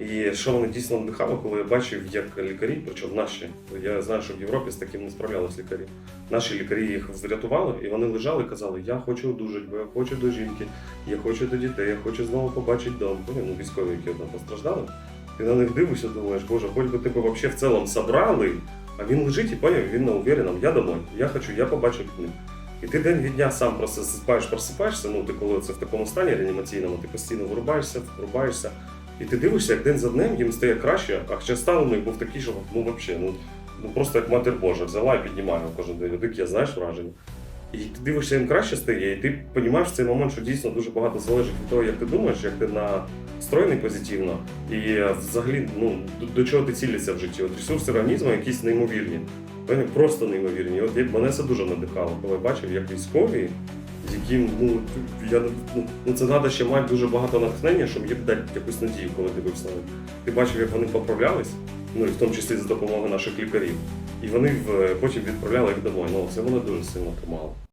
І що мене дійсно надихало, коли я бачив, як лікарі, причому наші, я знаю, що в Європі з таким не справлялись лікарі. Наші лікарі їх врятували, і вони лежали і казали, я хочу одужати, бо я хочу до жінки, я хочу до дітей, я хочу знову побачити дом. Поняв? Ну, військові, які там постраждали. Ти на них дивишся, думаєш, боже, хоч би тебе взагалі в цілому собрали, а він лежить і поняв, він на уверенном, я домой, я хочу, я побачу них. І ти день від дня сам просипаєш, просипаєшся, ну ти коли це в такому стані реанімаційному, ти постійно вирубаєшся, врубаєшся. І ти дивишся, як день за днем їм стає краще, а хоча стан у них був такий, що ну взагалі, ну, ну просто як матір Божа, взяла і піднімає кожен день. Таке, знаєш, враження. І ти дивишся, їм краще стає, і ти розумієш в цей момент, що дійсно дуже багато залежить від того, як ти думаєш, як ти настроєний позитивно, і е, взагалі ну, до, до чого ти цілишся в житті. От ресурси організму якісь неймовірні. Вони просто неймовірні. От мене це дуже надихало, коли бачив, як військові, яким ну, я, ну, ну це треба ще мати дуже багато натхнення, щоб їм дати якусь надію, коли дивився на них. Ти бачив, як вони поправлялись, ну і в тому числі за допомогою наших лікарів. І вони потім відправляли їх домой. Ну це мене дуже сильно тримало.